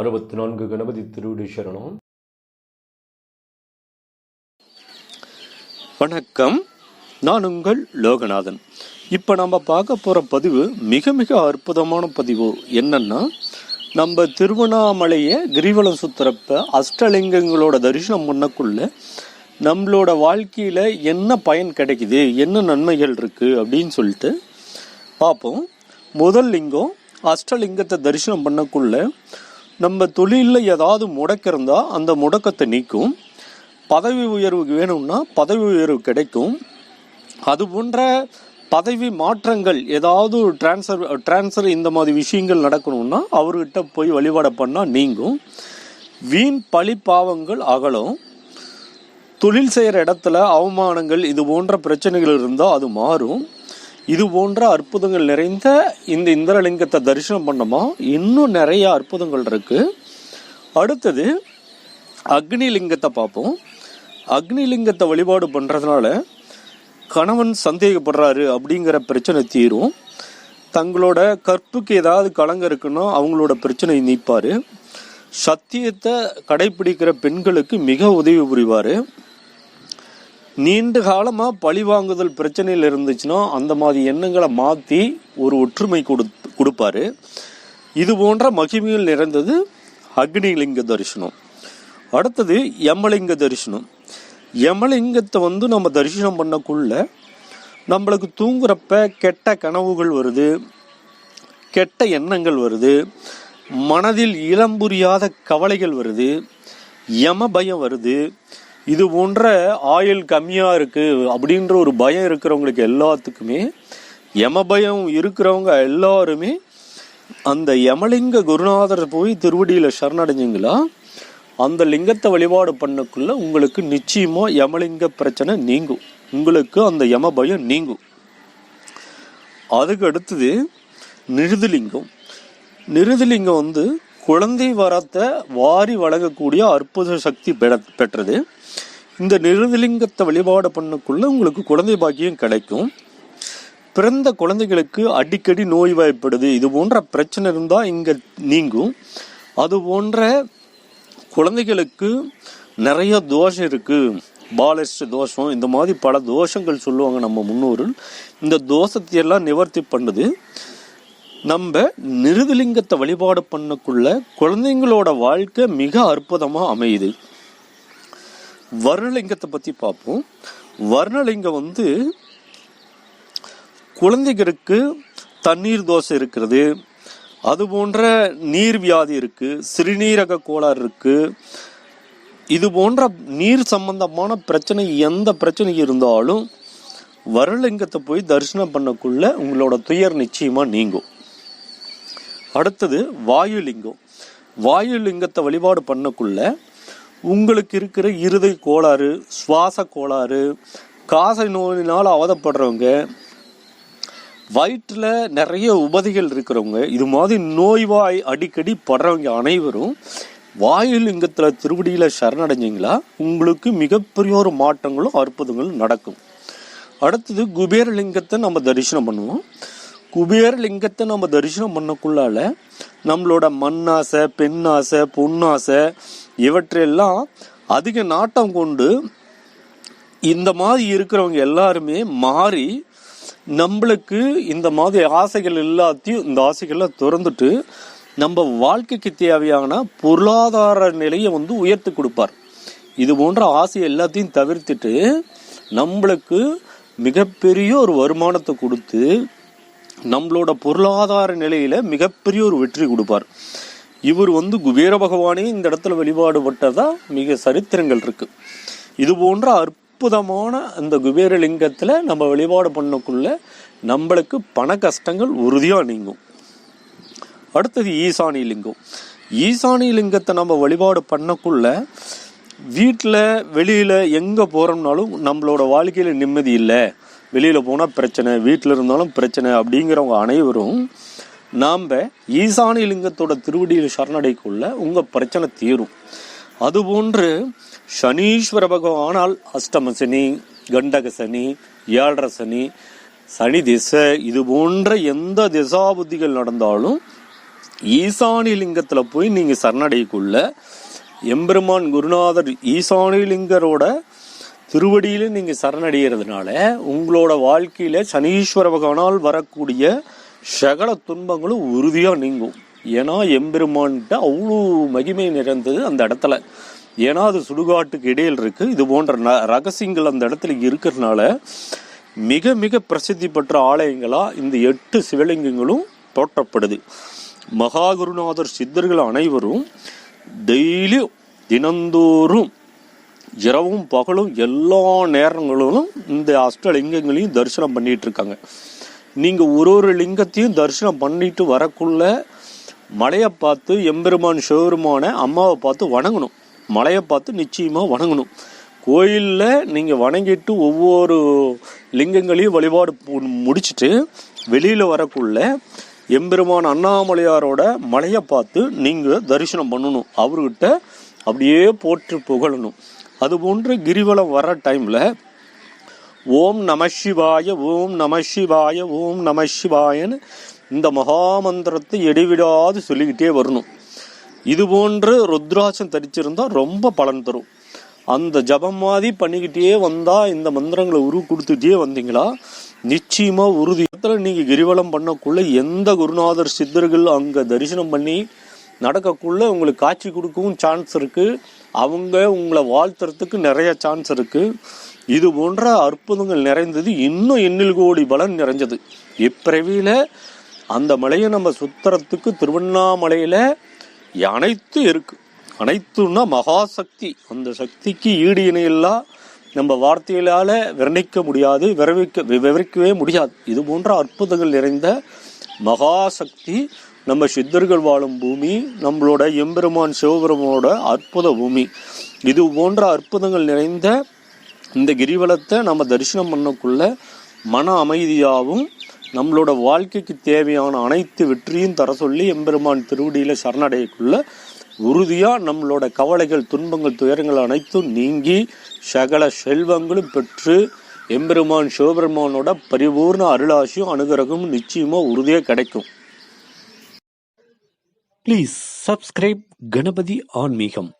அறுபத்தி நான்கு கணபதி திருவிடி சரணம். வணக்கம். நான் உங்கள் லோகநாதன். இப்போ நம்ம பார்க்க போகிற பதிவு மிக மிக அற்புதமான பதிவு. என்னன்னா நம்ம திருவண்ணாமலையை கிரிவலம் சுத்துறப்ப அஷ்டலிங்கங்களோட தரிசனம் பண்ணக்குள்ள நம்மளோட வாழ்க்கையில் என்ன பயன் கிடைக்குது? என்ன நன்மைகள் இருக்குது அப்படின்னு சொல்லிட்டு பார்ப்போம். முதல் லிங்கம் அஷ்டலிங்கத்தை தரிசனம் பண்ணக்குள்ள நம்ம தொழிலில் ஏதாவது முடக்க இருந்தால் அந்த முடக்கத்தை நீக்கும். பதவி உயர்வு வேணும்னா பதவி உயர்வு கிடைக்கும். அது போன்ற பதவி மாற்றங்கள் ஏதாவது டிரான்ஸ்ஃபர் டிரான்ஸ்ஃபர் இந்த மாதிரி விஷயங்கள் நடக்கணும்னா அவர்கிட்ட போய் வழிபாடு பண்ணால் நீங்கும். வீண் பழி பாவங்கள் அகலும். தொழில் செய்கிற இடத்துல அவமானங்கள் இது போன்ற பிரச்சனைகள் இருந்தால் அது மாறும். இது போன்ற அற்புதங்கள் நிறைந்த இந்த இந்திரலிங்கத்தை தரிசனம் பண்ணோமா இன்னும் நிறைய அற்புதங்கள் இருக்கு. அடுத்தது அக்னி லிங்கத்தை பார்ப்போம். அக்னி லிங்கத்தை வழிபாடு பண்ணுறதுனால கணவன் சந்தேகப்படுறாரு அப்படிங்கிற பிரச்சனை தீரும். தங்களோட கற்புக்கு ஏதாவது கலங்க இருக்குன்னா அவங்களோட பிரச்சனை நீப்பார். சத்தியத்தை கடைபிடிக்கிற பெண்களுக்கு மிக உதவி புரிவார். நீண்ட காலமாக பழி வாங்குதல் பிரச்சனையில் இருந்துச்சுன்னா அந்த மாதிரி எண்ணங்களை மாற்றி ஒரு ஒற்றுமை கொடு கொடுப்பாரு. இது போன்ற மகிமைகள் நிறைந்தது அக்னிலிங்க தரிசனம். அடுத்தது யமலிங்க தரிசனம். யமலிங்கத்தை வந்து நம்ம தரிசனம் பண்ணக்குள்ள நம்மளுக்கு தூங்குறப்ப கெட்ட கனவுகள் வருது கெட்ட எண்ணங்கள் வருது மனதில் இளம் புரியாத கவலைகள் வருது யம பயம் வருது இது போன்ற ஆயில் கம்மியாக இருக்குது அப்படின்ற ஒரு பயம் இருக்கிறவங்களுக்கு எல்லாத்துக்குமே யம பயம் இருக்கிறவங்க எல்லாருமே அந்த யமலிங்க குருநாதர் போய் திருவடியில் சரணடைஞ்சிங்களா அந்த லிங்கத்தை வழிபாடு பண்ணக்குள்ள உங்களுக்கு நிச்சயமாக யமலிங்க பிரச்சனை நீங்கும். உங்களுக்கு அந்த யம பயம் நீங்கும். அதுக்கு அடுத்தது நிருதிலிங்கம். நிருதிலிங்கம் வந்து குழந்தை வரத்தை வாரி வழங்கக்கூடிய அற்புத சக்தி பெற்றது. இந்த நிருதலிங்கத்தை வழிபாடு பண்ணக்குள்ள உங்களுக்கு குழந்தை பாக்கியம் கிடைக்கும். பிறந்த குழந்தைகளுக்கு அடிக்கடி நோய் வாய்ப்படுது. இது போன்ற பிரச்சனை இருந்தால் இங்கே நீங்கும். அது போன்ற குழந்தைகளுக்கு நிறைய தோஷம் இருக்குது பாலஸ்ட் தோஷம் இந்த மாதிரி பல தோஷங்கள் சொல்லுவாங்க நம்ம முன்னோர்கள். இந்த தோஷத்தை எல்லாம் நிவர்த்தி பண்ணுது. நம்ம நிருதுலிங்கத்தை வழிபாடு பண்ணக்குள்ள குழந்தைங்களோட வாழ்க்கை மிக அற்புதமாக அமையுது. வர்ணலிங்கத்தை பற்றி பார்ப்போம். வர்ணலிங்கம் வந்து குழந்தைகளுக்கு தண்ணீர் தோசை இருக்கிறது அது போன்ற நீர் வியாதி இருக்குது சிறுநீரக கோளாறு இருக்குது இது போன்ற நீர் சம்பந்தமான பிரச்சனை எந்த பிரச்சனை இருந்தாலும் வரலிங்கத்தை போய் தரிசனம் பண்ணக்குள்ள உங்களோட துயர் நிச்சயமாக நீங்கும். அடுத்தது வாயுலிங்கம். வாயுலிங்கத்தை வழிபாடு பண்ணக்குள்ள உங்களுக்கு இருக்கிற இருதய கோளாறு சுவாச கோளாறு காசை நோயினால் அவதப்படுறவங்க வயிற்றில் நிறைய உபதைகள் இருக்கிறவங்க இது மாதிரி நோய்வாய் அடிக்கடி படுறவங்க அனைவரும் வாயுலிங்கத்தில் திருவடியில் சரணடைஞ்சிங்களா உங்களுக்கு மிகப்பெரிய ஒரு மாற்றங்களும் அற்புதங்களும் நடக்கும். அடுத்தது குபேரலிங்கத்தை நம்ம தரிசனம் பண்ணுவோம். குபேரலிங்கத்தை நம்ம தரிசனம் பண்ணக்குள்ளால நம்மளோட மண்ணாசை பெண்ணாசை பொன்னாசை இவற்றையெல்லாம் அதிக நாட்டம் கொண்டு இந்த மாதிரி இருக்கிறவங்க எல்லாருமே மாறி நம்மளுக்கு இந்த மாதிரி ஆசைகள் எல்லாத்தையும் இந்த ஆசைகளை திறந்துட்டு நம்ம வாழ்க்கைக்கு தேவையான பொருளாதார நிலையை வந்து உயர்த்தி கொடுப்பார். இது போன்ற ஆசை எல்லாத்தையும் தவிர்த்துட்டு நம்மளுக்கு மிகப்பெரிய ஒரு வருமானத்தை கொடுத்து நம்மளோட பொருளாதார நிலையில் மிகப்பெரிய ஒரு வெற்றி கொடுப்பார். இவர் வந்து குபேர பகவானே இந்த இடத்துல வழிபாடுபட்டதா மிக சரித்திரங்கள் இருக்குது இது போன்ற அற்புதமான அந்த குபேரலிங்கத்தில் நம்ம வழிபாடு பண்ணக்குள்ள நம்மளுக்கு பண கஷ்டங்கள் உறுதியாக நீங்கும். அடுத்தது ஈசானி லிங்கம். ஈசானி லிங்கத்தை நம்ம வழிபாடு பண்ணக்குள்ள வீட்டில் வெளியில் எங்கே போகிறோம்னாலும் நம்மளோட வாழ்க்கையில் நிம்மதி இல்லை. வெளியில் போனால் பிரச்சனை வீட்டில் இருந்தாலும் பிரச்சனை அப்படிங்கிறவங்க அனைவரும் நாம் ஈசானி லிங்கத்தோட திருவடியில் சரணடைக்குள்ள உங்கள் பிரச்சனை தீரும். அதுபோன்று சனீஸ்வர பகவானால் அஷ்டம சனி கண்டக சனி ஏழரை சனி சனி திசை இது போன்ற எந்த திசா புத்திகள் நடந்தாலும் ஈசானிலிங்கத்தில் போய் நீங்கள் சரணடைக்குள்ள எம்பெருமான் குருநாதர் ஈசானி லிங்கரோட திருவடியில நீங்க சரணடைகிறதுனால உங்களோட வாழ்க்கையில சனீஸ்வர பகவானால் வரக்கூடிய சகல துன்பங்களும் உறுதியா நீங்கும். ஏன்னா எம்பெருமான்கிட்ட அவ்வளோ மகிமை நிறைந்தது அந்த இடத்துல. ஏன்னா அது சுடுகாட்டுக்கு இடையில் இருக்கு. இது போன்ற ந- ரகசியங்கள் அந்த இடத்துல இருக்கிறதுனால மிக மிக பிரசித்தி பெற்ற ஆலயங்களா இந்த எட்டு சிவலிங்கங்களும் தோற்றப்படுது மகாகுருநாதர் சித்தர்கள் அனைவரும் டெய்லியும் தினந்தோறும் இரவும் பகலும் எல்லா நேரங்களிலும் இந்த அஷ்டலிங்கங்களையும் தரிசனம் பண்ணிட்டு இருக்காங்க நீங்க ஒரு ஒரு லிங்கத்தையும் தரிசனம் பண்ணிட்டு வரக்குள்ள மலையை பார்த்து எம்பெருமான் சிவபெருமான அம்மாவை பார்த்து வணங்கணும். மலையை பார்த்து நிச்சயமா வணங்கணும். கோயிலில் நீங்கள் வணங்கிட்டு ஒவ்வொரு லிங்கங்களையும் வழிபாடு முடிச்சுட்டு வெளியில் வரக்குள்ள எம்பெருமான் அண்ணாமலையாரோட மலையை பார்த்து நீங்கள் தரிசனம் பண்ணணும். அவர்கிட்ட அப்படியே போற்று புகழணும். அது போன்று கிரிவலம் வர டைமில் ஓம் நம சிவாய ஓம் நம சிவாய ஓம் நம சிவாயன்னு இந்த மகாமந்திரத்தை இடைவிடாது சொல்லிக்கிட்டே வரணும். இது போன்று ருத்ராட்சம் தரிச்சிருந்தால் ரொம்ப பலன் தரும். அந்த ஜபம் மாதிரி பண்ணிக்கிட்டே வந்தால் இந்த மந்திரங்களை உரு கொடுத்துட்டே வந்தீங்களா நிச்சயமாக உறுதியத்தில் நீங்கள் கிரிவலம் பண்ணக்குள்ள எந்த குருநாதர் சித்தர்கள் அங்கே தரிசனம் பண்ணி நடக்கக்குள்ள உங்களுக்கு காட்சி கொடுக்கவும் சான்ஸ் இருக்குது அவங்க உங்களை வாழ்த்துறதுக்கு நிறைய சான்ஸ் இருக்குது இது போன்ற அற்புதங்கள் நிறைந்தது இன்னும் எண்ணில் கோடி பலன் நிறைஞ்சது. இப்பிறவியில் அந்த மலையை நம்ம சுத்துறதுக்கு திருவண்ணாமலையில் அனைத்தும் இருக்குது அனைத்துன்னா மகாசக்தி. அந்த சக்திக்கு ஈடு இணையில்லா நம்ம வார்த்தைகளால் வர்ணிக்க முடியாது விவரிக்க விவரிக்கவே முடியாது. இது போன்ற அற்புதங்கள் நிறைந்த மகாசக்தி நம்ம சித்தர்கள் வாழும் பூமி நம்மளோட எம்பெருமான் சிவபெருமானோட அற்புத பூமி. இது போன்ற அற்புதங்கள் நிறைந்த இந்த கிரிவலத்தை நம்ம தரிசனம் பண்ணக்குள்ள மன அமைதியாகவும் நம்மளோட வாழ்க்கைக்கு தேவையான அனைத்து வெற்றியும் தர சொல்லி எம்பெருமான் திருவடியில் சரணடையக்குள்ள உறுதியாக நம்மளோட கவலைகள் துன்பங்கள் துயரங்கள் அனைத்தும் நீங்கி சகல செல்வங்களும் பெற்று எம்பெருமான் சிவபெருமானோட பரிபூர்ண அருளாசியும் அனுகிரகமும் நிச்சயமாக உறுதியாக கிடைக்கும். Please subscribe Ganapati Aanmigam